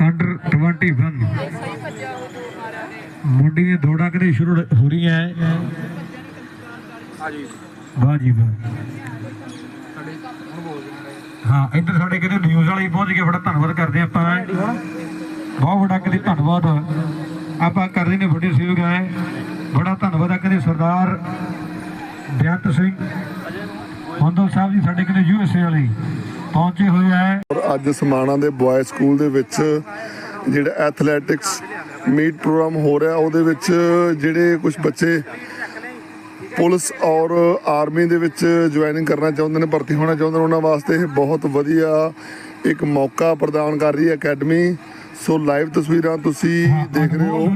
Under 21 ਮੁੰਡੀ ਦੀਆਂ ਦੌੜਾਂ ਕਦੇ ਸ਼ੁਰੂ ਹੋ ਰਹੀਆਂ ਹੈ। ਹਾਂਜੀ। ਵਾਹ ਜੀ ਵਾਹ। ਹਾਂ ਇੱਧਰ ਸਾਡੇ ਕਹਿੰਦੇ ਨਿਊਜ਼ ਵਾਲੇ ਪਹੁੰਚ ਗਏ ਬੜਾ ਧੰਨਵਾਦ ਕਰਦੇ ਆਪਾਂ। ਬਹੁਤ ਬੜਾ ਕਦੇ ਧੰਨਵਾਦ। ਆਪਾਂ ਕਰਦੇ ਨੇ ਵੱਡੇ ਸਹਿਯੋਗ ਹੈ ਬੜਾ ਧੰਨਵਾਦ ਆ ਕਦੇ ਸਰਦਾਰ ਬੇਅੰਤ ਸਿੰਘ। ਹੁੰਦਲ ਸਾਹਿਬ ਜੀ ਸਾਡੇ ਕਹਿੰਦੇ ਯੂਐਸਏ ਵਾਲੇ। ਪਹੁੰਚੇ ਹੋਏ ਹੈ। ਔਰ ਅੱਜ ਸਮਾਣਾ ਦੇ ਬॉय ਸਕੂਲ ਦੇ ਵਿੱਚ ਜਿਹੜਾ ਐਥਲੈਟਿਕਸ ਮੀਟ ਪ੍ਰੋਗਰਾਮ ਹੋ ਰਿਹਾ ਉਹਦੇ ਵਿੱਚ ਜਿਹੜੇ ਕੁਝ ਬੱਚੇ ਪੁਲਿਸ ਔਰ ਆਰਮੀ ਦੇ ਵਿੱਚ ਜੁਆਇਨਿੰਗ ਕਰਨਾ ਚਾਹੁੰਦੇ ਨੇ ਭਰਤੀ ਹੋਣਾ ਚਾਹੁੰਦੇ ਨੇ ਉਹਨਾਂ ਵਾਸਤੇ ਇਹ ਬਹੁਤ ਵਧੀਆ ਇੱਕ ਮੌਕਾ ਪ੍ਰਦਾਨ ਕਰ ਰਹੀ ਹੈ ਅਕੈਡਮੀ ਸੋ ਲਾਈਵ ਤਸਵੀਰਾਂ ਤੁਸੀਂ ਦੇਖ ਰਹੇ ਹੋ।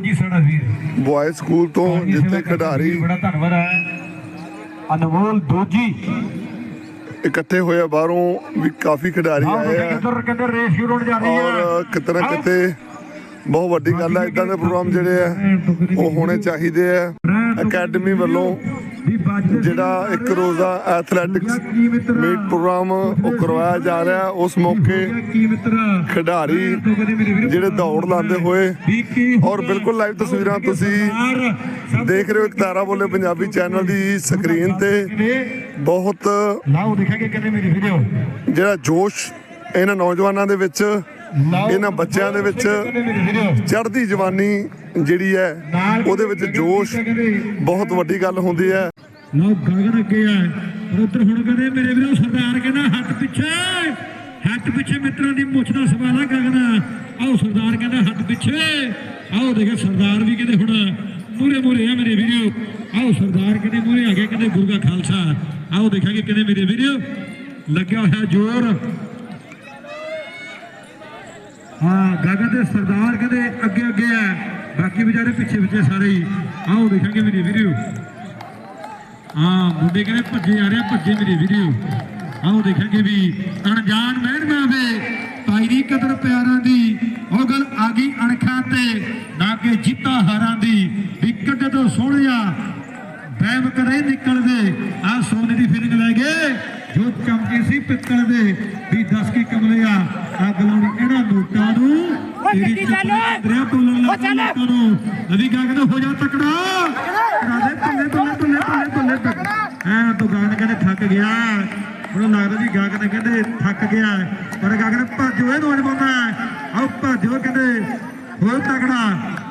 ਬॉय ਸਕੂਲ ਤੋਂ ਜਿੱਥੇ ਖਿਡਾਰੀ ਬੜਾ ਧੰਨਵਾਦ ਹੈ। ਅਨਮੋਲ ਦੋਜੀ। ਇਕੱਠੇ ਹੋਏ ਆ ਬਾਹਰੋਂ ਵੀ ਕਾਫੀ ਖਿਡਾਰੀ ਆਏ ਆ। ਕਿੱਧਰ ਕਹਿੰਦੇ ਰੇਸ ਸ਼ੁਰੂ ਹੋਣ ਜਾ ਰਹੀ ਹੈ? ਔਰ ਕਿਤੇ ਨਾ ਕਿਤੇ ਬਹੁਤ ਵੱਡੀ ਗੱਲ ਹੈ ਇਦਾਂ ਦੇ ਪ੍ਰੋਗਰਾਮ ਜਿਹੜੇ ਆ ਉਹ ਹੋਣੇ ਚਾਹੀਦੇ ਆ। ਅਕੈਡਮੀ ਵੱਲੋਂ ਜਿਹੜਾ ਇੱਕ ਰੋਜ਼ਾ ਐਥਲੈਟਿਕਸ ਮੀਟ ਪ੍ਰੋਗਰਾਮ ਉਹ ਕਰਵਾਇਆ ਜਾ ਰਿਹਾ ਉਸ ਮੌਕੇ ਖਿਡਾਰੀ ਜਿਹੜੇ ਦੌੜ ਲਾਉਂਦੇ ਹੋਏ ਔਰ ਬਿਲਕੁਲ ਲਾਈਵ ਤਸਵੀਰਾਂ ਤੁਸੀਂ ਦੇਖ ਰਹੇ ਹੋ ਇੱਕ ਤਾਰਾ ਬੋਲੇ ਪੰਜਾਬੀ ਚੈਨਲ ਦੀ ਸਕਰੀਨ ਤੇ ਬਹੁਤ ਲਾਓ ਦੇਖਾਂਗੇ ਕਹਿੰਦੇ ਮੇਰੀ ਵੀਡੀਓ ਜਿਹੜਾ ਜੋਸ਼ ਇਹਨਾਂ ਨੌਜਵਾਨਾਂ ਦੇ ਵਿੱਚ ਇਹਨਾਂ ਬੱਚਿਆਂ ਦੇ ਵਿੱਚ ਚੜ੍ਹਦੀ ਜਵਾਨੀ ਜਿਹੜੀ ਹੈ ਉਹਦੇ ਵਿੱਚ ਜੋਸ਼ ਬਹੁਤ ਵੱਡੀ ਗੱਲ ਹੁੰਦੀ ਹੈ। ਲਓ ਗਗਨ ਅੱਗੇ ਆ। ਪਰ ਉੱਧਰ ਹੁਣ ਕਹਿੰਦੇ ਮੇਰੇ ਵੀਰੋ ਸਰਦਾਰ ਕਹਿੰਦਾ ਹੱਥ ਪਿੱਛੇ ਹੱਥ ਪਿੱਛੇ ਮਿੱਤਰਾਂ ਦੀ ਮੁੱਛ ਦਾ ਸਵਾਲ ਆ ਗਗਨ। ਆਓ ਸਰਦਾਰ ਕਹਿੰਦਾ ਹੱਥ ਪਿੱਛੇ। ਆਓ ਦੇਖੋ ਸਰਦਾਰ ਵੀ ਕਹਿੰਦੇ ਹੁਣ ਮੂਰੇ ਮੂਰੇ ਆ ਮੇਰੇ ਵੀਰੋ। ਆਓ ਸਰਦਾਰ ਕਹਿੰਦੇ ਮੂਰੇ ਆ ਗਏ ਕਹਿੰਦੇ ਗੁਰੂ ਦਾ ਖਾਲਸਾ। ਆਓ ਦੇਖਾਂਗੇ ਕਹਿੰਦੇ ਮੇਰੇ ਵੀਰੋ ਲੱਗਿਆ ਹੋਇਆ ਜ਼ੋਰ। ਹਾਂ, ਗਗਨ ਤੇ ਸਰਦਾਰ ਕਹਿੰਦੇ ਅੱਗੇ ਅੱਗੇ ਆ। ਬਾਕੀ ਵਿਚਾਰੇ ਪਿੱਛੇ ਪਿੱਛੇ ਸਾਰੇ ਹੀ। ਆਓ ਦੇਖਾਂਗੇ ਮੇਰੇ ਵੀਰੋ ਹਾਂ, ਮੁੰਡੇ ਕਹਿੰਦੇ ਭੱਜੇ ਆ ਰਹੇ ਭੱਜੇ ਮੇਰੇ ਵੀਡੀਓ ਆਓ ਦੇਖਾਂਗੇ ਵੀ ਅਣਜਾਣ ਮਹਿਰਮਾ ਵੇ ਭਾਈ ਦੀ ਕਦਰ ਪਿਆਰਾਂ ਦੀ। ਉਹ ਗੱਲ ਆ ਗਈ ਅਣਖਾਂ ਤੇ, ਨਾ ਕਿ ਜਿੱਤਾ ਹਾਰਾਂ ਦੀ। ਵੀ ਕੱਢੇ ਤੋਂ ਸੋਹਣਿਆ ਬੈਮ ਕਰੇ ਨਿਕਲਦੇ ਆ ਸੋਨੇ ਦੀ ਫੀਲਿੰਗ ਲੈ ਗਏ ਜੋ ਚਮਕੇ ਸੀ ਪਿੱਤਲ ਦੇ ਵੀ ਦੱਸ ਕੀ ਕਮਲਿਆ ਅੱਗ ਲਾਉਣੀ ਇਹਨਾਂ ਨੋਟਾਂ ਨੂੰ ਤੇਰੀ ਦਰਿਆ ਬੋਲਣ ਲੱਗ ਨੂੰ ਨਦੀ ਗਾ ਕਹਿੰਦੇ ਹੋ ਜਾ ਤਕੜਾ ਕਰਾ ਦੇ ਬੱਲੇ ਬੱਲੇ ਬੱਲੇ ਬੱਲੇ ਬੱਲੇ ਐ ਗਾਣ ਕਹਿੰਦੇ ਥੱਕ ਗਿਆ ਉਹਨੂੰ ਲੱਗਦਾ ਵੀ ਗਾਗਨ ਕਹਿੰਦੇ ਥੱਕ ਗਿਆ ਪਰ ਗਾਗਨ ਭੱਜੋ ਇਹ ਨੌਜਵਾਨਾ ਆਓ ਭੱਜੋ ਕਹਿੰਦੇ ਹੋਰ ਤਕੜਾ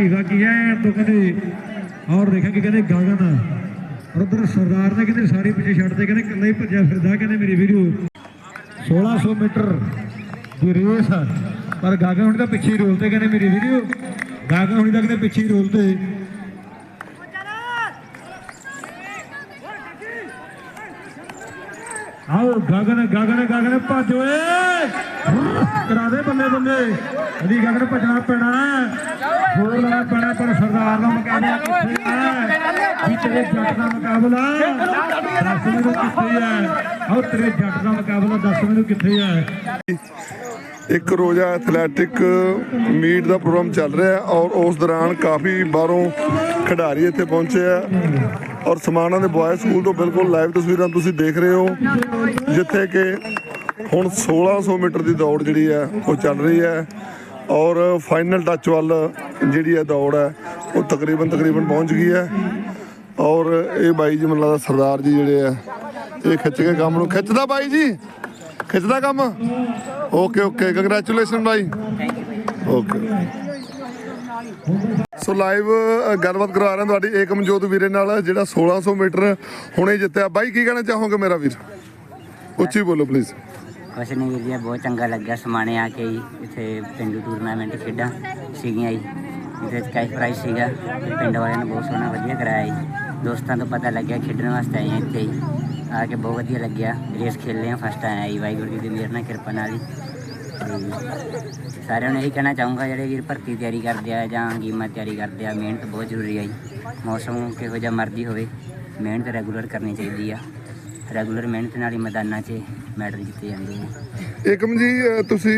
ਹਾਂ? ਬਾਕੀ ਬਾਕੀ ਐ ਕਹਿੰਦੇ ਔਰ ਦੇਖਿਆ ਕਿ ਕਹਿੰਦੇ ਗਾਗਨ ਔਰ ਉਧਰ ਸਰਦਾਰ ਨੇ ਕਹਿੰਦੇ ਸਾਰੀ ਪਿੱਛੇ ਛੱਡਦੇ ਕਹਿੰਦੇ ਇਕੱਲਾ ਹੀ ਭੱਜਿਆ ਫਿਰਦਾ, ਕਹਿੰਦੇ ਮੇਰੀ ਵੀਡੀਓ। 1600 ਮੀਟਰ ਦੀ ਰੇਸ ਪਰ ਗਾਗਨ ਹੁਣੀ ਤਾਂ ਪਿੱਛੇ ਹੀ ਰੋਲਦੇ ਕਹਿੰਦੇ ਮੇਰੀ ਵੀਡੀਓ। ਗਾਗਨ ਹੁਣੀ ਤਾਂ ਕਹਿੰਦੇ ਪਿੱਛੇ ਹੀ ਰੋਲਦੇ ਆਓ ਗਗਨ ਗਗਨ ਗਗਨ, ਭੱਜ ਓਏ। ਕਰਾ ਦੇ ਬੱਲੇ ਬੱਲੇ। ਅਦੀ ਗਗਨ ਭੱਜਣਾ ਪੈਣਾ ਹੋਰ ਲੈਣਾ ਪੈਣਾ ਪਰ ਸਰਦਾਰ ਦਾ ਮੁਕਾਬਲਾ ਕਿੱਥੇ ਹੈ? ਵੀ ਤੇਰੇ ਜੱਟ ਦਾ ਮੁਕਾਬਲਾ। ਦੱਸ ਮੈਨੂੰ ਕਿੱਥੇ ਹੈ? ਆਓ ਤੇਰੇ ਜੱਟ ਦਾ ਮੁਕਾਬਲਾ ਦੱਸ ਮੈਨੂੰ ਕਿੱਥੇ ਹੈ? ਇੱਕ ਰੋਜ਼ਾ ਐਥਲੈਟਿਕ ਮੀਟ ਦਾ ਪ੍ਰੋਗਰਾਮ ਚੱਲ ਰਿਹਾ ਹੈ ਔਰ ਉਸ ਦੌਰਾਨ ਕਾਫੀ ਬਾਹਰੋਂ ਖਿਡਾਰੀ ਇੱਥੇ ਪਹੁੰਚੇ ਆ। ਔਰ ਸਮਾਣਾ ਦੇ ਬॉय ਸਕੂਲ ਤੋਂ ਬਿਲਕੁਲ ਲਾਈਵ ਤਸਵੀਰਾਂ ਤੁਸੀਂ ਦੇਖ ਰਹੇ ਹੋ, ਜਿੱਥੇ ਕਿ ਹੁਣ 1600 ਮੀਟਰ ਦੀ ਦੌੜ ਜਿਹੜੀ ਹੈ, ਉਹ ਚੱਲ ਰਹੀ ਹੈ ਔਰ ਫਾਈਨਲ ਟੱਚ ਵੱਲ ਜਿਹੜੀ ਹੈ ਦੌੜ ਹੈ, ਉਹ ਤਕਰੀਬਨ ਤਕਰੀਬਨ ਪਹੁੰਚ ਗਈ ਹੈ ਔਰ ਇਹ ਬਾਈ ਜੀ ਮੈਨੂੰ ਲੱਗਦਾ ਸਰਦਾਰ ਜੀ ਜਿਹੜੇ ਆ ਇਹ ਖਿੱਚ ਕੇ ਕੰਮ ਨੂੰ ਖਿੱਚਦਾ ਬਾਈ ਜੀ? ਖਿੱਚਦਾ ਕੰਮ? ਓਕੇ ਓਕੇ ਕੰਗ੍ਰੈਚੁਲੇਸ਼ਨ ਬਾਈ। ਓਕੇ। ਸੋ ਲਾਈਵ ਗੱਲਬਾਤ ਕਰਾ ਰਹੇ ਤੁਹਾਡੀ ਏਕਮਜੋਤ ਵੀਰੇ ਨਾਲ, ਜਿਹੜਾ 1600 ਮੀਟਰ ਹੁਣੇ ਜਿੱਤਿਆ। ਬਾਈ, ਕੀ ਕਹਿਣਾ ਚਾਹੋਗੇ ਮੇਰਾ ਵੀਰ? ਉੱਚੀ ਬੋਲੋ ਪਲੀਜ਼ ਕੁਛ ਨਹੀਂ ਵੀਰ ਜੀ ਬਹੁਤ ਚੰਗਾ ਲੱਗਿਆ ਸਮਾਣੇ ਆ ਕੇ ਜੀ, ਇੱਥੇ ਪਿੰਡੂ ਟੂਰਨਾਮੈਂਟ ਖੇਡਾਂ ਸੀਗੀਆਂ ਜੀ। ਇਹਦੇ ਵਿੱਚ ਕੈਸ਼ ਪ੍ਰਾਈਜ਼ ਸੀਗਾ ਤੇ ਪਿੰਡ ਵਾਲਿਆਂ ਨੇ ਬਹੁਤ ਸੋਹਣਾ ਵਧੀਆ ਕਰਾਇਆ ਜੀ। ਦੋਸਤਾਂ ਤੋਂ ਪਤਾ ਲੱਗਿਆ ਖੇਡਣ ਵਾਸਤੇ ਆਏ ਇੱਥੇ ਜੀ। ਆ ਕੇ ਬਹੁਤ ਵਧੀਆ ਲੱਗਿਆ। ਰੇਸ ਖੇਲੇ ਆ ਫਸਟ ਆਇਆ ਜੀ। ਵਾਹਿਗੁਰੂ ਜੀ ਦੀ ਮਿਹਰ ਨਾਲ, ਕਿਰਪਾ ਨਾਲ ਜੀ। ਸਾਰਿਆਂ ਨੂੰ ਇਹੀ ਕਹਿਣਾ ਚਾਹੂੰਗਾ, ਜਿਹੜੇ ਵੀਰ ਭਰਤੀ ਤਿਆਰੀ ਕਰਦੇ ਆ ਜਾਂ ਗੇਮਾਂ ਤਿਆਰੀ ਕਰਦੇ ਆ, ਮਿਹਨਤ ਬਹੁਤ ਜ਼ਰੂਰੀ ਆ ਜੀ। ਮੌਸਮ ਕਿਹੋ ਜਿਹਾ ਮਰਜ਼ੀ ਹੋਵੇ, ਮਿਹਨਤ ਰੈਗੂਲਰ ਕਰਨੀ ਚਾਹੀਦੀ ਆ। ਰੈਗੂਲਰ ਮਿਹਨਤ ਨਾਲ ਹੀ ਮੈਦਾਨਾਂ 'ਚ ਮੈਡਲ ਜਿੱਤੇ ਜਾਂਦੇ ਆ ਏਕਮ ਜੀ ਤੁਸੀਂ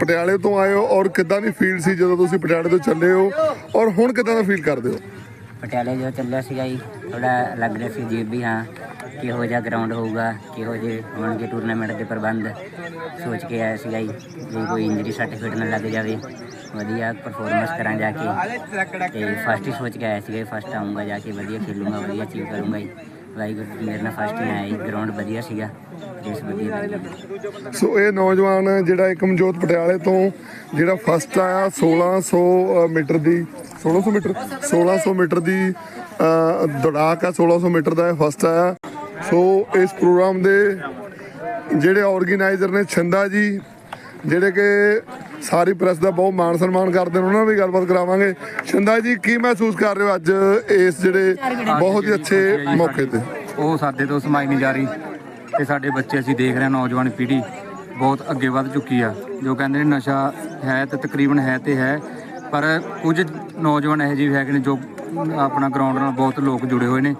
ਪਟਿਆਲੇ ਤੋਂ ਆਏ ਹੋ ਔਰ ਕਿੱਦਾਂ ਦੀ ਫੀਲ ਸੀ ਜਦੋਂ ਤੁਸੀਂ ਪਟਿਆਲੇ ਤੋਂ ਚੱਲੇ ਹੋ? ਔਰ ਹੁਣ ਕਿੱਦਾਂ ਦਾ ਫੀਲ ਕਰਦੇ ਹੋ? ਪਟਿਆਲੇ ਜੋ ਚੱਲਿਆ ਸੀਗਾ ਜੀ ਥੋੜਾ ਲੱਗ ਰਿਹਾ ਸੀ ਜੀ ਵੀ ਹਾਂ ਕਿਹੋ ਜਿਹਾ ਗਰਾਊਂਡ ਹੋਊਗਾ ਕਿਹੋ ਜਿਹੇ ਹੋਣਗੇ ਟੂਰਨਾਮੈਂਟ ਦੇ ਪ੍ਰਬੰਧ। ਸੋਚ ਕੇ ਆਇਆ ਸੀਗਾ ਜੀ ਵੀ ਕੋਈ ਇੰਜਰੀ ਸਰਟੀਫਿਕੇਟ ਨਾ ਲੱਗ ਜਾਵੇ ਵਧੀਆ ਪਰਫਾਰਮੈਂਸ ਕਰਾਂ ਜਾ ਕੇ। ਤੇ ਫਸਟ ਹੀ ਸੋਚ ਕੇ ਆਇਆ ਸੀਗਾ ਫਸਟ ਆਉਂਗਾ ਜਾ ਕੇ ਵਧੀਆ ਖੇਲੂੰਗਾ ਵਧੀਆ ਅਚੀਵ ਕਰੂੰਗਾ ਜੀ। ਵਾਹਿਗੁਰੂ ਮੇਰੇ ਨਾਲ ਫਸਟ ਹੀ ਆਇਆ ਗਰਾਊਂਡ ਵਧੀਆ ਸੀਗਾ ਰੇਸ ਵਧੀਆ ਲੱਗੀ ਸੋ ਇਹ ਨੌਜਵਾਨ ਜਿਹੜਾ ਏਕਮਜੋਤ ਪਟਿਆਲੇ ਤੋਂ ਜਿਹੜਾ ਫਸਟ ਆਇਆ 1600 ਮੀਟਰ ਦੀ 1600 ਮੀਟਰ 1600 ਮੀਟਰ ਦੀ ਅ, ਦੌੜਾਕ ਆ 1600 ਮੀਟਰ ਦਾ ਇਹ ਫਸਟ ਆਇਆ। ਸੋ ਇਸ ਪ੍ਰੋਗਰਾਮ ਦੇ ਜਿਹੜੇ ਆਰਗੇਨਾਈਜ਼ਰ ਨੇ ਛੰਦਾ ਜੀ ਜਿਹੜੇ ਕਿ ਸਾਰੀ ਪ੍ਰੈਸ ਦਾ ਬਹੁਤ ਮਾਣ ਸਨਮਾਨ ਕਰਦੇ ਨੇ, ਉਹਨਾਂ ਨਾਲ ਵੀ ਗੱਲਬਾਤ ਕਰਾਵਾਂਗੇ। ਸ਼ਿੰਦਾ ਜੀ, ਕੀ ਮਹਿਸੂਸ ਕਰ ਰਹੇ ਹੋ ਅੱਜ ਇਸ ਜਿਹੜੇ ਬਹੁਤ ਹੀ ਅੱਛੇ ਮੌਕੇ ਤੇ? ਉਹ ਸਾਡੇ ਤੋਂ ਸਮਾਈ ਨਹੀਂ ਜਾ ਰਹੀ ਤੇ ਸਾਡੇ ਬੱਚੇ ਅਸੀਂ ਦੇਖ ਰਹੇ ਹਾਂ ਨੌਜਵਾਨ ਪੀੜ੍ਹੀ ਬਹੁਤ ਅੱਗੇ ਵੱਧ ਚੁੱਕੀ ਆ। ਜੋ ਕਹਿੰਦੇ ਨੇ ਨਸ਼ਾ ਹੈ ਤੇ ਤਕਰੀਬਨ ਹੈ ਤੇ ਹੈ, ਪਰ ਕੁਝ ਨੌਜਵਾਨ ਇਹੋ ਜਿਹੇ ਵੀ ਹੈਗੇ ਨੇ ਜੋ ਆਪਣਾ ਗਰਾਊਂਡ ਨਾਲ ਬਹੁਤ ਲੋਕ ਜੁੜੇ ਹੋਏ ਨੇ।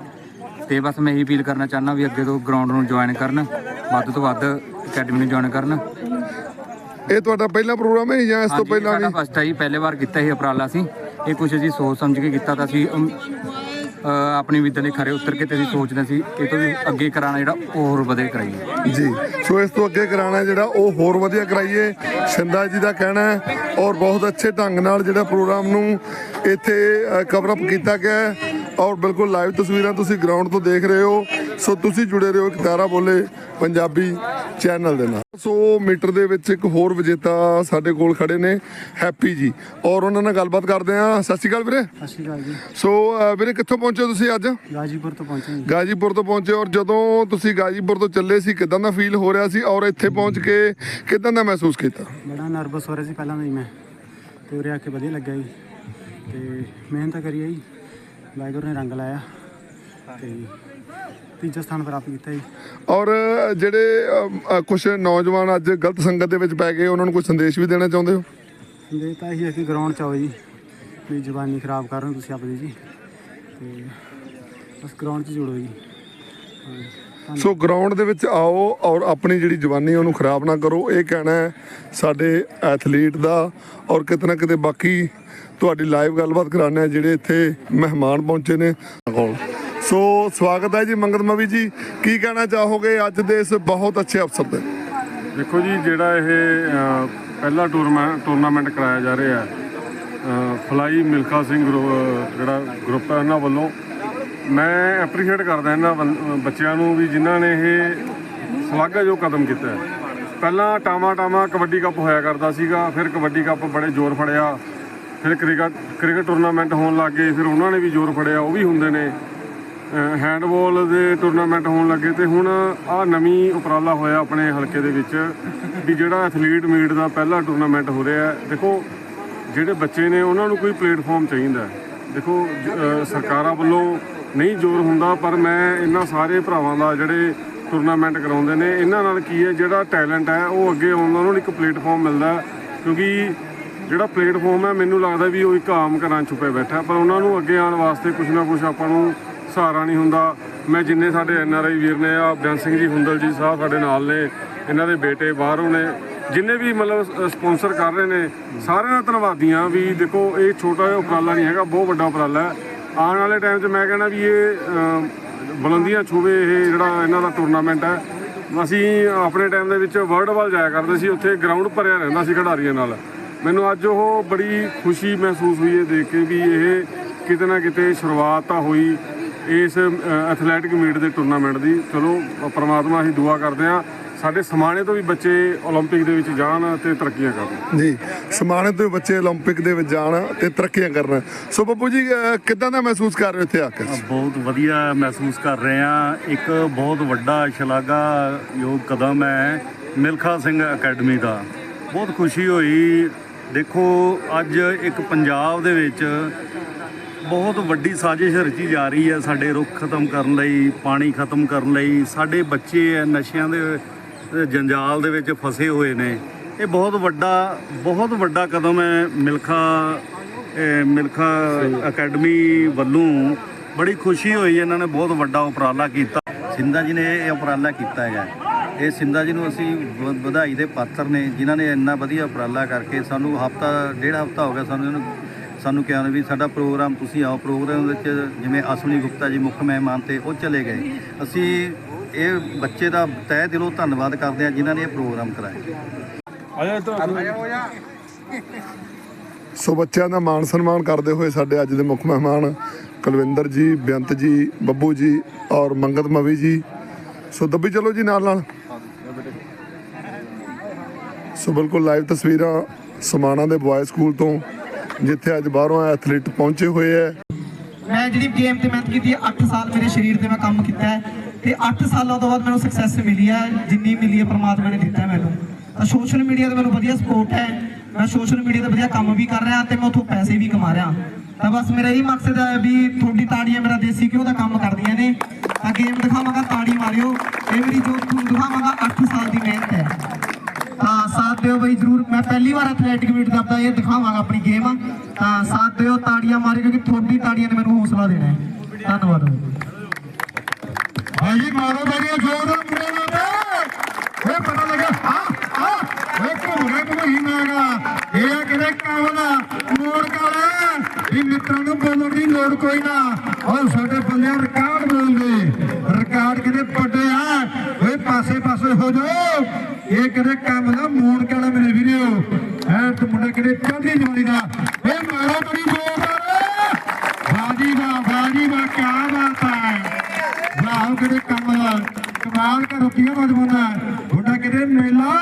ਤੇ ਬਸ ਮੈਂ ਇਹੀ ਅਪੀਲ ਕਰਨਾ ਚਾਹੁੰਦਾ ਵੀ ਅੱਗੇ ਤੋਂ ਗਰਾਊਂਡ ਨੂੰ ਜੁਆਇਨ ਕਰਨ, ਵੱਧ ਤੋਂ ਵੱਧ ਅਕੈਡਮੀ ਨੂੰ ਜੁਆਇਨ ਕਰਨ। ਇਹ ਤੁਹਾਡਾ ਪਹਿਲਾ ਪ੍ਰੋਗਰਾਮ ਹੈ ਜਾਂ ਇਸ ਤੋਂ ਪਹਿਲਾਂ ਸਾਡਾ ਵੀ? ਫਸਟ ਹੈ ਜੀ ਪਹਿਲੇ ਵਾਰ ਕੀਤਾ ਇਹ ਉਪਰਾਲਾ ਸੀ। ਇਹ ਕੁਝ ਅਸੀਂ ਸੋਚ ਸਮਝ ਕੇ ਕੀਤਾ ਤਾਂ ਅ, ਆਪਣੀ ਵਿਦਿਆ ਲਈ ਖਰੇ ਉਤਰ ਕੇ ਤੇ ਅਸੀਂ ਸੋਚਦੇ ਸੀ ਇਹ ਤੋਂ ਵੀ ਅੱਗੇ ਕਰਾਣਾ ਜਿਹੜਾ ਹੋਰ ਵਧੇ ਕਰਾਈਏ। ਜੀ ਸੋ ਇਸ ਤੋਂ ਅੱਗੇ ਕਰਾਣਾ ਜਿਹੜਾ ਉਹ ਹੋਰ ਵਧੀਆ ਕਰਾਈਏ ਸ਼ਿੰਦਾ ਜੀ ਦਾ ਕਹਿਣਾ ਹੈ ਔਰ ਬਹੁਤ ਅੱਛੇ ਢੰਗ ਨਾਲ ਜਿਹੜਾ ਪ੍ਰੋਗਰਾਮ ਨੂੰ ਇੱਥੇ ਕਵਰ ਅਪ ਕੀਤਾ ਗਿਆ ਹੈ ਔਰ ਬਿਲਕੁਲ ਲਾਈਵ ਤਸਵੀਰਾਂ ਤੁਸੀਂ ਗਰਾਊਂਡ ਤੋਂ ਦੇਖ ਰਹੇ ਹੋ। ਸੋ ਤੁਸੀਂ ਜੁੜੇ ਰਹੋ ਇੱਕ ਤਾਰਾ ਬੋਲੇ ਪੰਜਾਬੀ ਚੈਨਲ ਦੇ ਨਾਲ। ਸੋ ਮੀਟਰ ਦੇ ਵਿੱਚ ਇੱਕ ਹੋਰ ਵਿਜੇਤਾ ਸਾਡੇ ਕੋਲ ਖੜੇ ਨੇ ਹੈਪੀ ਜੀ। ਔਰ ਉਹਨਾਂ ਨਾਲ ਗੱਲਬਾਤ ਕਰਦੇ ਆ ਸਤਿ ਸ਼੍ਰੀ ਅਕਾਲ ਵੀਰੇ। ਸਤਿ ਸ਼੍ਰੀ ਅਕਾਲ ਜੀ। ਸੋ ਅ, ਵੀਰੇ ਕਿੱਥੋਂ ਪਹੁੰਚੇ ਤੁਸੀਂ ਅੱਜ? ਗਾਜੀਪੁਰ ਤੋਂ ਪਹੁੰਚੇ ਜੀ। ਗਾਜੀਪੁਰ ਤੋਂ ਪਹੁੰਚੇ ਔਰ ਜਦੋਂ ਤੁਸੀਂ ਗਾਜੀਪੁਰ ਤੋਂ ਚੱਲੇ ਸੀ ਕਿਦਾਂ ਦਾ ਫੀਲ ਹੋ ਰਿਹਾ ਸੀ? ਔਰ ਇੱਥੇ ਪਹੁੰਚ ਕੇ ਕਿਦਾਂ ਦਾ ਮਹਿਸੂਸ ਕੀਤਾ? ਬੜਾ ਨਰਵਸ ਹੋ ਰਿਹਾ ਸੀ ਪਹਿਲਾਂ ਵੀ ਮੈਂ। ਤੇ ਉਰੇ ਆ ਕੇ ਵਧੀਆ ਲੱਗਾ ਜੀ। ਤੇ ਮਿਹਨਤ ਕਰੀ ਜੀ। ਵਾਹਿਗੁਰੂ ਨੇ ਰੰਗ ਲਾਇਆ। ਤੇ ਤੀਜਾ ਸਥਾਨ ਪ੍ਰਾਪਤ ਕੀਤਾ ਜੀ। ਔਰ ਜਿਹੜੇ ਕੁਝ ਨੌਜਵਾਨ ਅੱਜ ਗਲਤ ਸੰਗਤ ਦੇ ਵਿੱਚ ਪੈ ਗਏ ਉਹਨਾਂ ਨੂੰ ਕੋਈ ਸੰਦੇਸ਼ ਵੀ ਦੇਣਾ ਚਾਹੁੰਦੇ ਹੋ? ਦੇ ਤਾਂ ਇਹੀ ਹੈ ਕਿ ਗਰਾਊਂਡ ਚ ਆਓ ਜੀ। ਵੀ ਜ਼ਬਾਨੀ ਖਰਾਬ ਕਰ ਰਹੇ ਹੋ ਤੁਸੀਂ ਆਪਣੀ ਜੀ। ਤੇ ਬਸ ਗਰਾਊਂਡ 'ਚ ਜੁੜੋ ਜੀ। ਸੋ ਗਰਾਊਂਡ ਦੇ ਵਿੱਚ ਆਓ ਔਰ ਆਪਣੀ ਜਿਹੜੀ ਜਵਾਨੀ ਉਹਨੂੰ ਖਰਾਬ ਨਾ ਕਰੋ। ਇਹ ਕਹਿਣਾ ਹੈ ਸਾਡੇ ਐਥਲੀਟ ਦਾ। ਔਰ ਕਿਤੇ ਨਾ ਕਿਤੇ ਬਾਕੀ ਤੁਹਾਡੀ ਲਾਈਵ ਗੱਲਬਾਤ ਕਰਾਣੇ ਆ ਜਿਹੜੇ ਇੱਥੇ ਮਹਿਮਾਨ ਪਹੁੰਚੇ ਨੇ। ਕੋਲ। ਸੋ ਸਵਾਗਤ ਹੈ ਜੀ ਮੰਗਤ ਮਵੀ ਜੀ। ਕੀ ਕਹਿਣਾ ਚਾਹੋਗੇ ਅੱਜ ਦੇ ਇਸ ਬਹੁਤ ਅੱਛੇ ਅਵਸਰ ਤੇ? ਦੇਖੋ ਜੀ, ਜਿਹੜਾ ਇਹ ਪਹਿਲਾ ਟੂਰਨਾਮੈਂਟ ਟੂਰਨਾਮੈਂਟ ਕਰਾਇਆ ਜਾ ਰਿਹਾ ਹੈ ਫਲਾਈ ਮਿਲਖਾ ਸਿੰਘ ਗਰੁੱਪ ਜਿਹੜਾ ਗਰੁੱਪ ਹੈ ਉਹਨਾਂ ਵੱਲੋਂ, ਮੈਂ ਐਪਰੀਸ਼ੀਏਟ ਕਰਦਾ ਇਹਨਾਂ ਵੱਲ- ਬੱਚਿਆਂ ਨੂੰ ਵੀ ਜਿਨ੍ਹਾਂ ਨੇ ਇਹ ਸ਼ਲਾਘਾਯੋਗ ਕਦਮ ਕੀਤਾ ਹੈ। ਪਹਿਲਾਂ ਟਾਮਾ ਟਾਮਾ ਕਬੱਡੀ ਕੱਪ ਹੋਇਆ ਕਰਦਾ ਸੀਗਾ, ਫਿਰ ਕਬੱਡੀ ਕੱਪ ਬੜੇ ਜ਼ੋਰ ਫੜਿਆ, ਫਿਰ ਕ੍ਰਿਕਟ ਕ੍ਰਿਕਟ ਟੂਰਨਾਮੈਂਟ ਹੋਣ ਲੱਗੇ ਫਿਰ ਉਹਨਾਂ ਨੇ ਵੀ ਜ਼ੋਰ ਫੜਿਆ, ਉਹ ਵੀ ਹੁੰਦੇ ਨੇ। ਹੈਂਡਬਾਲ ਦੇ ਟੂਰਨਾਮੈਂਟ ਹੋਣ ਲੱਗੇ ਤੇ ਹੁਣ ਆ ਨਵੀਂ ਉਪਰਾਲਾ ਹੋਇਆ ਆਪਣੇ ਹਲਕੇ ਦੇ ਵਿੱਚ ਵੀ ਜਿਹੜਾ ਐਥਲੀਟ ਮੀਟ ਦਾ ਪਹਿਲਾ ਟੂਰਨਾਮੈਂਟ ਹੋ ਰਿਹਾ ਦੇਖੋ, ਜਿਹੜੇ ਬੱਚੇ ਨੇ ਉਹਨਾਂ ਨੂੰ ਕੋਈ ਪਲੇਟਫਾਰਮ ਚਾਹੀਦਾ ਦੇਖੋ ਸਰਕਾਰਾਂ ਵੱਲੋਂ ਨਹੀਂ ਜ਼ੋਰ ਹੁੰਦਾ, ਪਰ ਮੈਂ ਇਹਨਾਂ ਸਾਰੇ ਭਰਾਵਾਂ ਦਾ ਜਿਹੜੇ ਟੂਰਨਾਮੈਂਟ ਕਰਾਉਂਦੇ ਨੇ, ਇਹਨਾਂ ਨਾਲ ਕੀ ਹੈ, ਜਿਹੜਾ ਟੈਲੈਂਟ ਹੈ, ਉਹ ਅੱਗੇ ਆਉਣ ਦਾ ਉਹਨਾਂ ਨੂੰ ਇੱਕ ਪਲੇਟਫਾਰਮ ਮਿਲਦਾ ਕਿਉਂਕਿ ਜਿਹੜਾ ਪਲੇਟਫਾਰਮ ਹੈ, ਮੈਨੂੰ ਲੱਗਦਾ ਵੀ ਉਹ ਇੱਕ ਆਮ ਘਰਾਂ 'ਚ ਛੁਪੇ ਬੈਠਾ ਪਰ ਉਹਨਾਂ ਨੂੰ ਅੱਗੇ ਆਉਣ ਵਾਸਤੇ ਕੁਝ ਨਾ ਕੁਝ ਆਪਾਂ ਨੂੰ ਸਹਾਰਾ ਨਹੀਂ ਹੁੰਦਾ। ਮੈਂ ਜਿੰਨੇ ਸਾਡੇ ਐਨ ਆਰ ਆਈ ਵੀਰ ਨੇ, ਆ ਬਿਆਨ ਸਿੰਘ ਜੀ, ਹੁੰਦਲ ਜੀ ਸਾਹਿਬ ਸਾਡੇ ਨਾਲ ਨੇ। ਇਹਨਾਂ ਦੇ ਬੇਟੇ ਬਾਹਰੋਂ ਨੇ। ਜਿੰਨੇ ਵੀ ਮਤਲਬ ਸਪਾਂਸਰ ਕਰ ਰਹੇ ਨੇ, ਸਾਰਿਆਂ ਦਾ ਧੰਨਵਾਦੀ ਹਾਂ ਵੀ ਦੇਖੋ, ਇਹ ਛੋਟਾ ਜਿਹਾ ਉਪਰਾਲਾ ਨਹੀਂ ਹੈਗਾ, ਬਹੁਤ ਵੱਡਾ ਉਪਰਾਲਾ ਹੈ। ਆਉਣ ਵਾਲੇ ਟਾਈਮ 'ਚ ਮੈਂ ਕਹਿੰਦਾ ਵੀ ਇਹ ਬੁਲੰਦੀਆਂ ਛੂਵੇ ਇਹ ਜਿਹੜਾ ਇਹਨਾਂ ਦਾ ਟੂਰਨਾਮੈਂਟ ਹੈ। ਅਸੀਂ ਆਪਣੇ ਟਾਈਮ ਦੇ ਵਿੱਚ ਵਰਲਡ ਵਾਲ ਜਾਇਆ ਕਰਦੇ ਸੀ, ਉੱਥੇ ਗਰਾਊਂਡ ਭਰਿਆ ਰਹਿੰਦਾ ਸੀ ਖਿਡਾਰੀਆਂ ਨਾਲ। ਮੈਨੂੰ ਅੱਜ ਉਹ ਬੜੀ ਖੁਸ਼ੀ ਮਹਿਸੂਸ ਹੋਈ ਹੈ ਦੇਖ ਕੇ ਵੀ ਇਹ ਕਿਤੇ ਨਾ ਕਿਤੇ ਸ਼ੁਰੂਆਤ ਤਾਂ ਹੋਈ। ਇਸ ਐਥਲੈਟਿਕ ਮੀਟ ਦੇ ਟੂਰਨਾਮੈਂਟ ਦੀ ਚਲੋ ਪ੍ਰਮਾਤਮਾ ਅਸੀਂ ਦੁਆ ਕਰਦੇ ਹਾਂ ਸਾਡੇ ਸਮਾਣੇ ਤੋਂ ਵੀ ਬੱਚੇ 올림픽 ਦੇ ਵਿੱਚ ਜਾਣ ਤੇ ਤਰੱਕੀਆਂ ਕਰਨ ਜੀ ਸਮਾਣੇ ਤੋਂ ਬੱਚੇ 올림픽 ਦੇ ਵਿੱਚ ਜਾਣ ਤੇ ਤਰੱਕੀਆਂ ਕਰਨ ਸੋ ਬੱਬੂ ਜੀ ਅਹ, ਕਿੱਦਾਂ ਦਾ ਮਹਿਸੂਸ ਕਰ ਰਹੇ ਹੋ ਇੱਥੇ ਆ ਕੇ ਬਹੁਤ ਵਧੀਆ ਮਹਿਸੂਸ ਕਰ ਰਹੇ ਆ ਇੱਕ ਬਹੁਤ ਵੱਡਾ ਸ਼ਲਾਘਾ ਯੋਗ ਕਦਮ ਹੈ ਮਿਲਖਾ ਸਿੰਘ ਅਕੈਡਮੀ ਦਾ ਬਹੁਤ ਖੁਸ਼ੀ ਹੋਈ ਦੇਖੋ ਅੱਜ ਇੱਕ ਪੰਜਾਬ ਦੇ ਵਿੱਚ ਬਹੁਤ ਵੱਡੀ ਸਾਜ਼ਿਸ਼ ਰਚੀ ਜਾ ਰਹੀ ਹੈ ਸਾਡੇ ਰੁੱਖ ਖਤਮ ਕਰਨ ਲਈ, ਪਾਣੀ ਖਤਮ ਕਰਨ ਲਈ। ਸਾਡੇ ਬੱਚੇ ਹੈ ਨਸ਼ਿਆਂ ਦੇ ਜੰਜਾਲ ਦੇ ਵਿੱਚ ਫਸੇ ਹੋਏ ਨੇ। ਇਹ ਬਹੁਤ ਵੱਡਾ ਬਹੁਤ ਵੱਡਾ ਕਦਮ ਹੈ ਮਿਲਖਾ ਮਿਲਖਾ ਅਕੈਡਮੀ ਵੱਲੋਂ। ਬੜੀ ਖੁਸ਼ੀ ਹੋਈ, ਇਹਨਾਂ ਨੇ ਬਹੁਤ ਵੱਡਾ ਉਪਰਾਲਾ ਕੀਤਾ। ਸਿੰਧਾ ਜੀ ਨੇ ਇਹ ਉਪਰਾਲਾ ਕੀਤਾ ਹੈਗਾ। ਇਹ ਸਿੰਧਾ ਜੀ ਨੂੰ ਅਸੀਂ ਵ- ਵਧਾਈ ਦੇ ਪਾਤਰ ਨੇ, ਜਿਨ੍ਹਾਂ ਨੇ ਇੰਨਾ ਵਧੀਆ ਉਪਰਾਲਾ ਕਰਕੇ ਸਾਨੂੰ ਹਫਤਾ, ਡੇਢ ਹਫਤਾ ਹੋ ਗਿਆ ਸਾਨੂੰ ਇਹਨੂੰ ਸਾਨੂੰ ਕਿਹਾ ਵੀ ਸਾਡਾ ਪ੍ਰੋਗਰਾਮ ਤੁਸੀਂ ਆਓ ਪ੍ਰੋਗਰਾਮ ਵਿੱਚ ਜਿਵੇਂ ਅਸ਼ਵਨੀ ਗੁਪਤਾ ਜੀ ਮੁੱਖ ਮਹਿਮਾਨ ਤੇ ਉਹ ਚਲੇ ਗਏ। ਅਸੀਂ ਇਹ ਬੱਚੇ ਦਾ ਤਹਿ ਦਿਲੋਂ ਧੰਨਵਾਦ ਕਰਦੇ ਹਾਂ ਜਿਨ੍ਹਾਂ ਨੇ ਇਹ ਪ੍ਰੋਗਰਾਮ ਕਰਾਇਆ। ਸੋ ਬੱਚਿਆਂ ਦਾ ਮਾਣ ਸਨਮਾਨ ਕਰਦੇ ਹੋਏ ਸਾਡੇ ਅੱਜ ਦੇ ਮੁੱਖ ਮਹਿਮਾਨ ਕੁਲਵਿੰਦਰ ਜੀ ਬੇਅੰਤ ਜੀ ਬੱਬੂ ਜੀ ਔਰ ਮੰਗਤ ਮਵੀ ਜੀ। ਸੋ ਦੱਬੀ ਚਲੋ ਜੀ ਨਾਲ ਨਾਲ। ਸੋ ਬਿਲਕੁਲ ਲਾਈਵ ਤਸਵੀਰਾਂ ਸਮਾਣਾ ਦੇ ਬॉय ਸਕੂਲ ਤੋਂ ਜਿੱਥੇ ਅੱਜ ਬਾਹਰੋਂ ਐਥਲੀਟ ਪਹੁੰਚੇ ਹੋਏ ਹੈ ਮੈਂ ਜਿਹੜੀ ਗੇਮ ਤੇ ਮਿਹਨਤ ਕੀਤੀ ਹੈ 8 ਸਾਲ ਮੇਰੇ ਸਰੀਰ ਤੇ ਮੈਂ ਕੰਮ ਕੀਤਾ ਹੈ ਤੇ 8 ਸਾਲਾਂ ਤੋਂ ਬਾਅਦ ਮੈਨੂੰ ਸਕਸੈਸ ਮਿਲੀ ਹੈ, ਜਿੰਨੀ ਮਿਲੀ ਹੈ ਪ੍ਰਮਾਤਮਾ ਨੇ ਦਿੱਤਾ ਮੈਨੂੰ। ਤਾਂ ਸੋਸ਼ਲ ਮੀਡੀਆ ਤੇ ਮੈਨੂੰ ਵਧੀਆ ਸਪੋਰਟ ਹੈ, ਮੈਂ ਸੋਸ਼ਲ ਮੀਡੀਆ ਤੇ ਵਧੀਆ ਕੰਮ ਵੀ ਕਰ ਰਿਹਾ ਤੇ ਮੈਂ ਉੱਥੋਂ ਪੈਸੇ ਵੀ ਕਮਾ ਰਿਹਾ। ਤਾਂ ਬਸ ਮੇਰਾ ਇਹ ਮਕਸਦ ਹੈ ਵੀ ਤੁਹਾਡੀ ਤਾੜੀਆਂ ਮੇਰਾ ਦੇਸੀ ਘਿਓ ਦਾ ਕੰਮ ਕਰਦੀਆਂ ਨੇ। ਤਾਂ ਗੇਮ ਦਿਖਾਵਾਂਗਾ, ਤਾੜੀ ਮਾਰਿਓ। ਇਹ ਮੇਰੀ ਜੋ ਤੁਹਾਨੂੰ ਦਿਖਾਵਾਂਗਾ 8 ਸਾਲ ਦੀ ਮਿਹਨਤ ਹੈ। ਦਿਓ ਬਈ ਜਰੂਰ। ਮੈਂ ਪਹਿਲੀ ਵਾਰ ਐਥਲੈਟਿਕ ਮੀਟ ਦਾ ਇਹ ਦਿਖਾਵਾਂਗਾ ਆਪਣੀ ਗੇਮ ਤਾਂ ਸਾਥ ਦਿਓ, ਤਾੜੀਆਂ ਮਾਰਿਓ ਕਿਉਂਕਿ ਤੁਹਾਡੀ ਤਾੜੀਆਂ ਨੇ ਮੈਨੂੰ ਹੌਸਲਾ ਦੇਣਾ ਹੈ। ਧੰਨਵਾਦ। ਭਾਈ ਮਾਰੋ ਬੜੀਆਂ ਜ਼ੋਰ ਮੁੰਡੇ ਨਾਲ ਓਏ, ਪਤਾ ਲੱਗਾ ਹਾਂ ਹਾਂ ਓਏ, ਘੋੜੇ ਕੋਈ ਇਹ ਆ ਕਿਤੇ ਕਾਵਲਾ ਮੋੜ ਕਾਲਾ ਇਹ ਮਿੱਤਰਾਂ ਨੂੰ ਬੋਲਣ ਦੀ ਲੋੜ ਕੋਈ ਨਾ। ਓਏ, ਸਾਡੇ ਬੰਦਿਆਂ ਰਿਕਾਰਡ ਬੋਲਦੇ। ਰਿਕਾਰਡ ਕਿਤੇ ਪੱਟੇ ਆ। ਓਏ ਪਾਸੇ ਪਾਸੇ ਹੋ ਜਾਓ। ਇਹ ਕਿਤੇ ਕੰਮ ਦਾ? ਮੋੜ ਕਹਿਣਾ ਮੇਰੇ ਵੀਰੋ। ਐ ਤੇ ਮੁੰਡਾ ਕਿਤੇ ਚੜ੍ਹਦੀ ਜਵਾਨੀ ਦਾ? ਓਏ ਮਾਰੋ ਬੜੀ ਜ਼ੋਰ ਬਾਜੀ ਵਾਹ ਬਾਜੀ ਵਾਹ ਕੀ ਬਾਤ ਹੈ। ਵਾਹ ਕਿਤੇ ਕਮਲ ਕਮਾਲ ਕਰ ਰੁਪਈਆ ਮਜਬੂਨਾ ਤੁਹਾਡਾ ਕਿਤੇ ਮੇਲਾ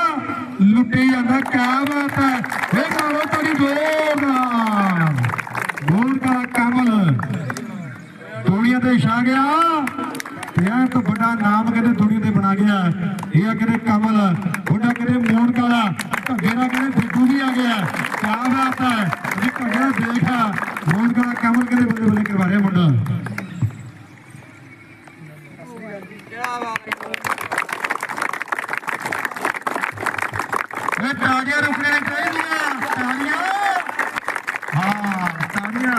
ਲੁੱਟੀ ਜਾਂਦਾ ਕਿਆ ਬਾਤ ਹੈ ਇਹ ਮਾਰੋ ਤੇਰੀ ਜੋਰ ਨਾਲ ਗੋਲ ਕਾ ਕਮਲ ਦੁਨੀਆ ਤੇ ਛਾ ਗਿਆ ਤੇ ਇਹ ਤੋਂ ਵੱਡਾ ਨਾਮ ਕਹਿੰਦੇ ਦੁਨੀਆ ਤੇ ਬਣਾ ਗਿਆ ਇਹ ਆ ਕਿਤੇ ਕਮਲ ਤੁਹਾਡਾ ਕਿਤੇ ਮੋੜ ਕਾਲਾ ਘੱਗੇ ਦਾ ਕਹਿੰਦੇ ਬਿੱਗੂ ਵੀ ਆ ਗਿਆ ਕਿਆ ਬਾਤ ਹੈ ਇਹ ਘੱਗਾ ਦੇਖਾ ਮੋੜ ਕਾਲਾ ਕਮਲ ਕਹਿੰਦੇ ਬੱਲੇ ਬੱਲੇ ਕਰਵਾ ਰਿਹਾ ਮੁੰਡਾ ਇਹ ਤਾੜੀਆਂ ਰੁਕਣੀਆਂ ਚਾਹੀਦੀਆਂ ਤਾੜੀਆਂ। ਹਾਂ, ਤਾੜੀਆਂ।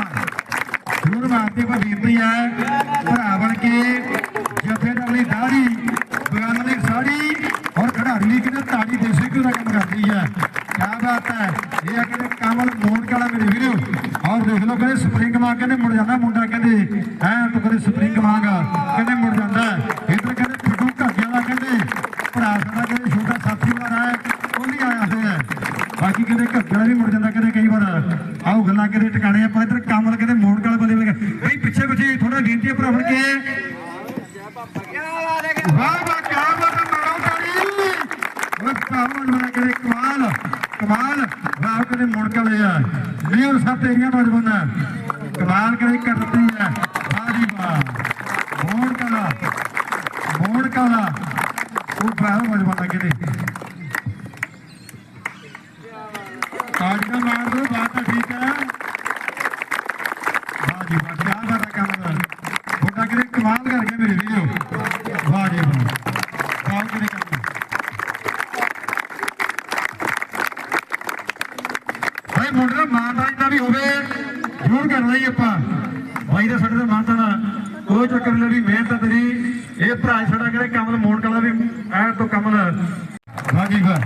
ਜ਼ਰੂਰ ਮਾਰਦੇ ਕੋ ਬੀਬੀ ਹੈ। ਭਰਾ ਬਣ ਕੇ ਜਥੇਦਾਰ ਲਈ ਦਾੜੀ, ਬਗਾਨਾ ਦੀ ਸਾੜੀ ਔਰ ਖਿਡਾਰੀ ਲਈ ਕਿਤੇ ਤਾੜੀ ਦੇਸੀ ਘਿਓ ਦਾ ਕੰਮ ਕਰਦੀ ਹੈ। ਕਿਆ ਬਾਤ ਹੈ। ਇਹ ਆ ਕਿਤੇ ਕਮਲ ਮੋੜ ਕਾਲਾ ਮੇਰੇ ਵੀਰੋ। ਔਰ ਦੇਖ ਲਓ, ਕਹਿੰਦੇ ਸਪਰਿੰਗ ਮਾਰ ਕਹਿੰਦੇ ਮੁੜ ਜਾਣਾ ਮੁੰਡਾ ਕਹਿੰਦੇ ਐ ਤੂੰ ਕਦੇ ਸਪਰਿੰਗ ਮਾਂਗਾ ਕਹਿੰਦੇ ਮੁੜ ਜਾਂਦਾ ਇਧਰ ਕਹਿੰਦੇ ਫਿੱਟੂ ਘਾਗਿਆਂ ਦਾ ਕਹਿੰਦੇ ਭਰਾ ਸਾਡਾ ਕਹਿੰਦੇ ਛੋਟਾ ਸਾਥੀ ਵਾਲਾ ਹੈ ਉਹ ਵੀ ਆਇਆ ਹੋਇਆ ਹੈ ਬਾਕੀ ਕਹਿੰਦੇ ਘੱਗਰਾ ਵੀ ਮੁੜ ਜਾਂਦਾ ਕਹਿੰਦੇ ਕਈ ਵਾਰ ਆਓ ਗੱਲਾਂ ਕਿਤੇ ਟਿਕਾਣੇ ਆਪਾਂ ਇਧਰ ਕਮਲ ਕਹਿੰਦੇ ਮੋੜ ਕਾਲ ਬਲੇ ਬਲੇ ਬਈ ਪਿੱਛੇ ਪਿੱਛੇ ਥੋੜਾ ਬੇਨਤੀ ਹੈ ਭਰਾ ਫੜ ਕੇ। ਵਾਹ ਵਾਹ ਕੀ ਬਾਤ ਹੈ ਮਾਰੋ ਤਾੜੀ ਉਹ ਕਾਮਲ ਬਣਾ ਕੇ ਕਮਾਲ ਕਮਾਲ। ਵਾਹ ਕਹਿੰਦੇ ਮੁੜ ਕਾਲੇ ਆ ਲੀਰ ਸਭ ਤੇਰੀਆਂ ਮਜਬੂਨਾ ਕਮਾਲ ਕਰੇ ਕਰਦੀ ਹੈ ਵਾਹ ਜੀ ਵਾਹ ਮੋੜ ਕਾਲਾ ਮੋੜ ਕਾਲਾ ਉਹ ਬਾਹਰ ਮਜਬੂਨਾ ਕਿਤੇ ਤਾੜੀਆਂ ਮਾਰ ਦੋ ਬਾਤ ਤਾਂ ਠੀਕ ਹੈ ਵਾਹ ਜੀ ਵਾਹ ਕੀ ਬਾਤ ਹੈ ਕੰਮ ਤੁਹਾਡਾ ਕਿਤੇ ਕਮਾਲ ਕਰ ਗਿਆ ਮੇਰੇ ਵੀਰੋ ਵਾਹ ਜੀ ਵਾਹ ਵਾਹ ਕਿਤੇ ਕੰਮ ਭਾਈ ਮੁੰਡੇ ਮਾਨਦਾਨ ਦਾ ਵੀ ਹੋਵੇ, ਜ਼ਰੂਰ ਕਰਨਾ ਹੀ ਆਪਾਂ। ਭਾਈ ਦਾ ਸਾਡੇ ਦਾ ਮਾਨਦਾਨ ਕੋਈ ਚੱਕਰ ਨਹੀਂ ਵੀ ਮਿਹਨਤ ਤੇਰੀ, ਇਹ ਭਰਾ ਸਾਡਾ ਕਿਹੜੇ ਕਮਲ ਮੋੜ ਕਲਾ ਵੀ ਐ ਤੋਂ ਕਮਲ। ਵਾਹ ਵਾਹ।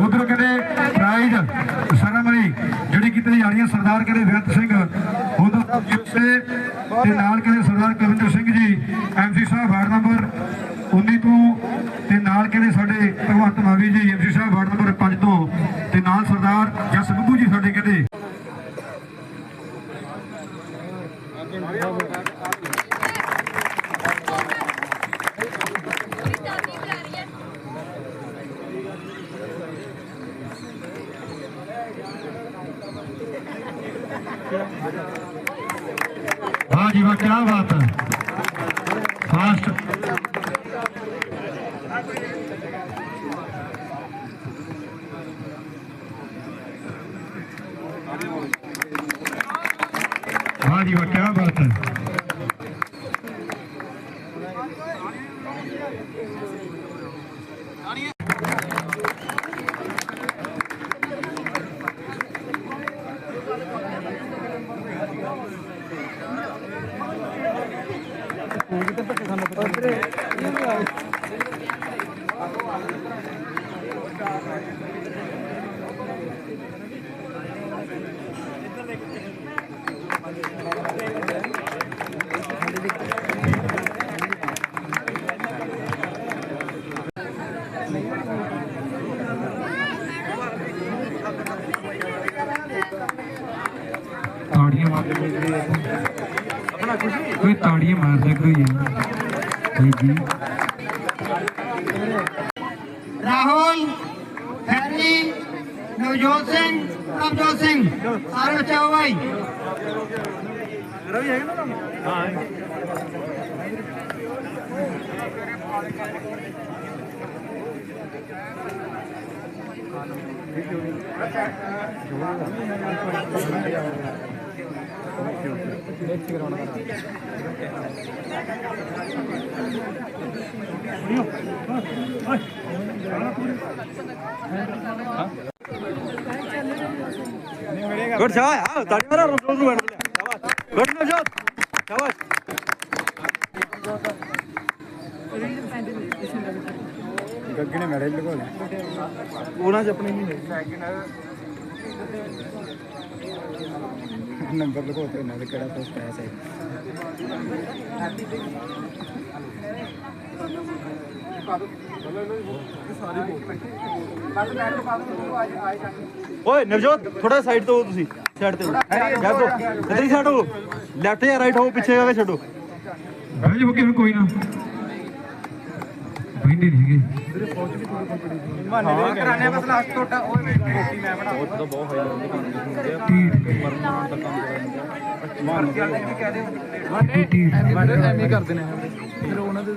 ਉਧਰ ਕਹਿੰਦੇ ਪ੍ਰਾਈਜ਼ ਸਰਮਨੀ ਜਿਹੜੀ ਕੀਤੀ ਜਾਣੀ ਹੈ ਸਰਦਾਰ ਕਹਿੰਦੇ ਵਿਰਤ ਸਿੰਘ ਉਧਰ ਤੇ ਨਾਲ ਕਹਿੰਦੇ ਸਰਦਾਰ ਕਵਿੰਦਰ ਸਿੰਘ ਜੀ ਐਮਸੀ ਸਾਹਿਬ ਵਾਰਡ ਨੰਬਰ 19 ਤੋਂ ਤੇ ਨਾਲ ਕਹਿੰਦੇ ਸਾਡੇ ਭਗਵੰਤ ਮਾਵੀ ਜੀ ਐਮਸੀ ਸਾਹਿਬ ਵਾਰਡ ਨੰਬਰ 5 ਤੋਂ ਤੇ ਨਾਲ ਸਰਦਾਰ ਜਸ ਬੱਬੂ ਜੀ ਸਾਡੇ ਕਹਿੰਦੇ ਵਾਹ Gracias. ਕੋਈ ਤਾੜੀਆਂ ਮਾਰਦਾ ਕੋਈ ਯਾਰ ਜੀ ਜੀ ਰਾਹੁਲ ਹੈਰੀ ਨਵਜੋਤ ਸਿੰਘ ਪ੍ਰਭਜੋਤ ਸਿੰਘ ਸਾਰੇ ਬੱਚੇ ਆਓ ਭਾਈ ਗੁੱਡ ਸ਼ਾਬਾਸ਼। ਆ ਤਾੜੀ ਮਾਰੋ ਰੋਜ਼ ਨੂੰ ਬੈਠ ਸ਼ਾਬਾਸ਼। ਗੁੱਡ ਨਵਜੋਤ ਸ਼ਾਬਾਸ਼। ਗੱਗੇ ਨੇ ਮੈਡਲ ਲਗੋ ਲਿਆ ਉਹਨਾਂ ਚ ਆਪਣੇ ਨਹੀਂ ਨੰਬਰ ਲਗੋ ਤੇ ਇਹਨਾਂ ਦੇ ਕਿਹੜਾ ਪੋਸਟ ਆਇਆ ਸੀ। ਓਏ ਨਵਜੋਤ ਥੋੜਾ ਸਾਈਡ ਤੋਂ ਹੋ ਤੁਸੀਂ ਸਾਈਡ ਤੇ ਜਾ ਦੋ। ਇੱਧਰ ਹੀ ਹੋ ਲੈਫਟ ਜਾਂ ਰਾਈਟ ਹੋ ਪਿੱਛੇ ਆ ਕੇ ਛੱਡੋ। ਜਾ ਕੋਈ ਨਾ। ਬਹਿੰਦੇ ਨਹੀਂ ਹੈਗੇ। ਐਵੇਂ ਕਰਦੇ ਨੇ ਫਿਰ ਉਹਨਾਂ ਦੇ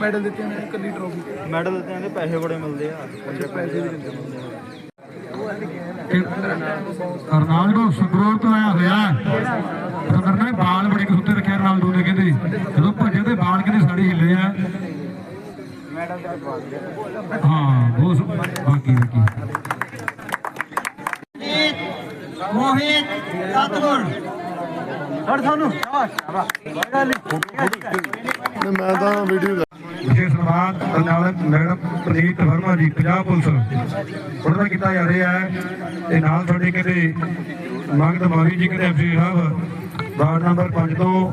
ਮੈਡਲ ਦਿੱਤੇ ਉਹਨਾਂ ਨੇ ਕੱਲੀ ਟਰੋਫੀ ਮੈਡਲ ਦਿੱਤੇ ਨੇ ਪੈਸੇ ਬੜੇ ਮਿਲਦੇ ਆ। ਪੈਸੇ ਵੀ ਦਿੰਦੇ ਹੁੰਦੇ ਰੋਨਾਲਡੋ ਸੰਗਰੂਰ ਤੋਂ ਆਇਆ ਹੋਇਆ। ਹੈ ਪਤੰਦਰ ਨੇ ਬਾਲ ਬੜੇ ਕੁੱਤੇ ਰੱਖਿਆ ਰੋਨਾਲਡੋ ਨੇ ਕਹਿੰਦੇ ਜਦੋਂ ਭੱਜੇ ਤੇ ਬਾਲ ਕਹਿੰਦੇ ਸਾਡੇ ਹਿੱਲੇ ਆ ਹਾਂ ਬਹੁਤ ਬਾਕੀ ਬਾਕੀ। ਮੋਹਿਤ ਸਤਗੁਰ। ਛੱਡ ਸਾਨੂੰ। ਸ਼ਾਬਾਸ਼ ਤੇ ਮੈਂ ਤਾਂ ਵੀਡੀਓ ਵਿਸ਼ੇਸ਼ ਸਨਮਾਨ ਸੰਚਾਲਕ ਮੈਡਮ ਪ੍ਰਨੀਤ ਵਰਮਾ ਜੀ ਪੰਜਾਬ ਪੁਲਿਸ। ਉਹਨਾਂ ਦਾ ਕੀਤਾ ਜਾ ਰਿਹਾ ਹੈ। ਤੇ ਨਾਲ ਤੁਹਾਡੇ ਕਹਿੰਦੇ ਮੰਗਤ ਮਾਵੀ ਜੀ ਕਹਿੰਦੇ ਐਫਸੀ ਸਾਹਿਬ ਵਾਰਡ ਨੰਬਰ 5 ਤੋਂ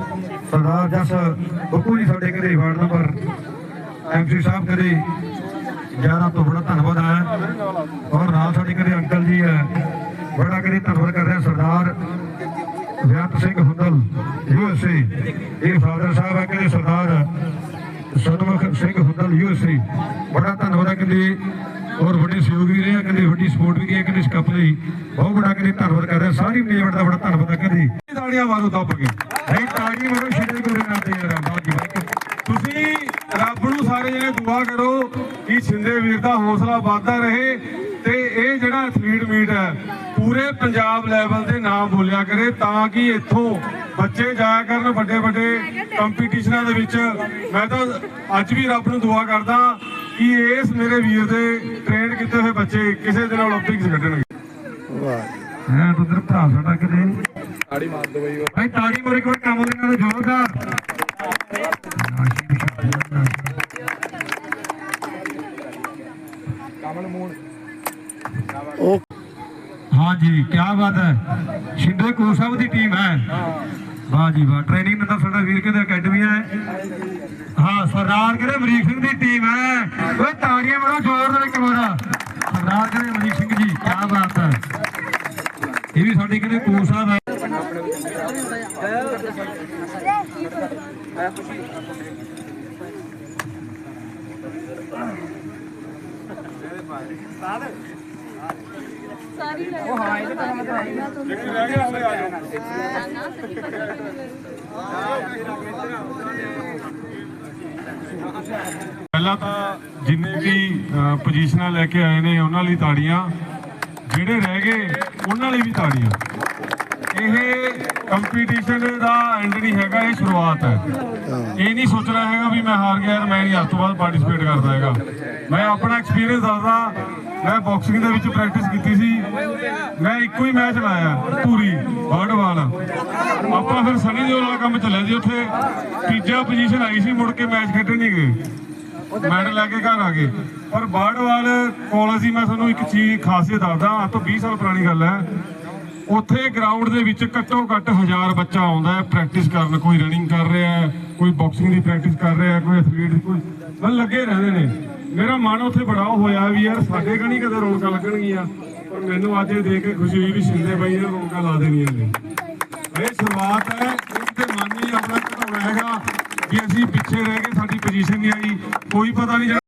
ਸਰਦਾਰ ਜਸ ਬੱਪੂ ਜੀ ਸਾਡੇ ਕਹਿੰਦੇ ਵਾਰਡ ਨੰਬਰ ਐਮਸੀ ਸਾਹਿਬ ਕਹਿੰਦੇ 11 ਤੋਂ ਬੜਾ ਧੰਨਵਾਦ ਹੈ। ਔਰ ਨਾਲ ਸਾਡੇ ਕਹਿੰਦੇ ਅੰਕਲ ਜੀ ਹੈ। ਬੜਾ ਕਹਿੰਦੇ ਧੰਨਵਾਦ ਕਰ ਰਿਹਾ ਸਰਦਾਰ ਵਿਆਤ ਸਿੰਘ ਹੁੰਦਲ ਯੂਐਸਏ ਇਹ ਫਾਦਰ ਸਾਹਿਬ ਹੈ ਕਹਿੰਦੇ ਸਰਦਾਰ ਸਨਮੁਖ ਸਿੰਘ ਹੁੰਦਲ ਯੂਐਸਏ ਬੜਾ ਧੰਨਵਾਦ ਹੈ ਕਹਿੰਦੇ। ਔਰ ਵੱਡੇ ਸਹਿਯੋਗ ਵੀ ਰਿਹਾ ਕਦੇ ਵੱਡੀ ਸਪੋਰਟ ਵੀ ਹੈ ਕਹਿੰਦੇ ਇਸ ਲਈ। ਬਹੁਤ ਬੜਾ ਕਹਿੰਦੇ ਧੰਨਵਾਦ ਕਰ ਰਿਹਾ। ਸਾਰੀ ਮੈਨੇਜਮੈਂਟ ਦਾ ਬੜਾ ਧੰਨਵਾਦ ਹੈ ਕਹਿੰਦੇ। ਤਾੜੀਆਂ ਮਾਰੋ, ਦੱਬ ਕੇ। ਨਹੀਂ ਤਾੜੀ ਮਾਰੋ ਸ਼੍ਰੀ ਗੁਰੂ ਨਾਨਕ ਦੇਵ ਰਾਮ ਬਾਜੀ ਬਾਈ ਤੁਸੀਂ ਰੱਬ ਨੂੰ ਸਾਰੇ ਜਣੇ ਦੁਆ ਕਰੋ ਕਿ ਛਿੰਦੇ ਵੀਰ ਦਾ ਹੌਸਲਾ ਵਧਦਾ ਰਹੇ ਤੇ ਇਹ ਜਿਹੜਾ ਐਥਲੀਟ ਮੀਟ ਹੈ ਪੂਰੇ ਪੰਜਾਬ ਲੈਵਲ ਤੇ ਨਾਮ ਬੋਲਿਆ ਕਰੇ ਤਾਂ ਕਿ ਇੱਥੋਂ ਬੱਚੇ ਜਾਇਆ ਕਰਨ ਵੱਡੇ ਵੱਡੇ ਕੰਪੀਟੀਸ਼ਨਾਂ ਦੇ ਵਿੱਚ। ਮੈਂ ਤਾਂ ਅੱਜ ਵੀ ਰੱਬ ਨੂੰ ਦੁਆ ਕਰਦਾ ਕਿ ਇਸ ਮੇਰੇ ਵੀਰ ਦੇ ਟ੍ਰੇਨ ਕੀਤੇ ਹੋਏ ਬੱਚੇ ਕਿਸੇ ਦਿਨ 올림픽ਸ ਖੇਡਣਗੇ ਵਾਹ। ਹੈ ਉਧਰ ਭਰਾ ਸਾਡਾ ਕਿਤੇ ਤਾੜੀ ਮਾਰ ਦੋ ਬਈ। ਭਾਈ ਤਾੜੀ ਮਾਰ ਇੱਕ ਵਾਰ ਕੰਮ ਦੇ ਨਾਲ ਜ਼ੋਰਦਾਰ ਉਹ ਹਾਂ ਜੀ ਕੀ ਬਾਤ ਹੈ। ਸ਼ਿੰਦੇ ਕੋਲ ਸਾਹਿਬ ਦੀ ਟੀਮ ਹੈ। ਵਾਹ ਜੀ ਵਾਹ ਟ੍ਰੇਨਿੰਗ ਦਿੰਦਾ ਸਾਡਾ ਵੀਰ ਕਹਿੰਦੇ ਅਕੈਡਮੀ ਹੈ। ਹਾਂ ਸਰਦਾਰ ਕਹਿੰਦੇ ਅਮਰੀਕ ਸਿੰਘ ਦੀ ਟੀਮ ਹੈ। ਓਏ ਤਾੜੀਆਂ ਮਾਰੋ ਜ਼ੋਰ ਨਾਲ ਇੱਕ ਵਾਰ। ਸਰਦਾਰ ਕਹਿੰਦੇ ਅਮਰੀਕ ਸਿੰਘ ਜੀ ਕੀ ਬਾਤ ਹੈ। ਇਹ ਵੀ ਸਾਡੇ ਕਹਿੰਦੇ ਕੋਚ ਸਾਹਿਬ ਹੈ। ਪਹਿਲਾਂ ਤਾਂ ਜਿੰਨੇ ਵੀ ਅ, ਪੋਜੀਸ਼ਨਾਂ ਲੈ ਕੇ ਆਏ ਨੇ ਉਹਨਾਂ ਲਈ ਤਾੜੀਆਂ। ਜਿਹੜੇ ਰਹਿ ਗਏ ਉਹਨਾਂ ਲਈ ਵੀ ਤਾੜੀਆਂ। ਇਹ ਕੰਪੀਟੀਸ਼ਨ ਦਾ ਐਂਡ ਨਹੀਂ ਹੈਗਾ ਇਹ ਸ਼ੁਰੂਆਤ ਹੈ। ਇਹ ਨਹੀਂ ਸੋਚਣਾ ਹੈਗਾ ਵੀ ਮੈਂ ਹਾਰ ਗਿਆ ਯਾਰ ਮੈਂ ਨਹੀਂ, ਅੱਜ ਤੋਂ ਬਾਅਦ ਪਾਰਟਿਸਿਪੇਟ ਕਰਦਾ ਹੈਗਾ। ਮੈਂ ਆਪਣਾ ਐਕਸਪੀਰੀਅੰਸ ਦੱਸਦਾ, ਮੈਂ ਬਾਕਸਿੰਗ ਦੇ ਵਿੱਚ ਪ੍ਰੈਕਟਿਸ ਕੀਤੀ ਸੀ। ਮੈਂ ਇੱਕੋ ਹੀ ਮੈਚ ਲਾਇਆ ਪੂਰੀ ਵਰਡਵਾਲ ਆਪਾਂ ਫਿਰ ਸਨੀ ਦਿਓਲ ਵਾਲਾ ਕੰਮ ਚੱਲਿਆ ਸੀ ਉੱਥੇ। ਤੀਜਾ ਪੋਜੀਸ਼ਨ ਆਈ ਸੀ, ਮੁੜ ਕੇ ਮੈਚ ਖੇਡਣ ਨਹੀਂ ਗਏ। ਮੈਡਲ ਲੈ ਕੇ ਘਰ ਆ ਗਏ। ਪਰ ਬਾੜਵਾਲ ਕਾਲਜ ਦੀ ਮੈਂ ਤੁਹਾਨੂੰ ਇੱਕ ਚੀਜ਼, ਖਾਸੀਅਤ ਦੱਸਦਾ ਅੱਜ ਤੋਂ 20 ਸਾਲ ਪੁਰਾਣੀ ਗੱਲ ਹੈ। ਉੱਥੇ ਗਰਾਊਂਡ ਦੇ ਵਿੱਚ ਘੱਟੋ ਘੱਟ ਹਜ਼ਾਰ ਬੱਚਾ ਆਉਂਦਾ ਹੈ ਪ੍ਰੈਕਟਿਸ ਕਰਨ, ਕੋਈ ਰਨਿੰਗ ਕਰ ਰਿਹਾ ਹੈ, ਕੋਈ ਬਾਕਸਿੰਗ ਦੀ ਪ੍ਰੈਕਟਿਸ ਕਰ ਰਿਹਾ ਹੈ, ਕੋਈ ਐਥਲੀਟ ਦੀ, ਕੋਈ ਮਨ ਲੱਗੇ ਰਹਿੰਦੇ ਨੇ। ਮੇਰਾ ਮਨ ਉੱਥੇ ਬੜਾ ਹੋਇਆ ਵੀ ਯਾਰ ਸਾਡੇ ਕਣੀ ਕਦੇ ਰੌਣਕਾਂ ਲੱਗਣਗੀਆਂ, ਪਰ ਮੈਨੂੰ ਅੱਜ ਇਹ ਦੇਖ ਕੇ ਖੁਸ਼ੀ ਹੋਈ ਵੀ ਸ਼ਿੰਦੇ ਬਾਈ ਨੇ ਰੌਣਕਾਂ ਲਾ ਦੇਣੀਆਂ ਨੇ। ਇਹ ਸ਼ੁਰੂਆਤ ਹੈ ਇਹਦੇ ਮਨ ਹੀ ਆਪਣਾ ਕਿ ਅਸੀਂ ਪਿੱਛੇ ਰਹਿ ਕੇ ਸਾਡੀ ਪੋਜੀਸ਼ਨ ਨਹੀਂ ਆਈ, ਕੋਈ ਪਤਾ ਨਹੀਂ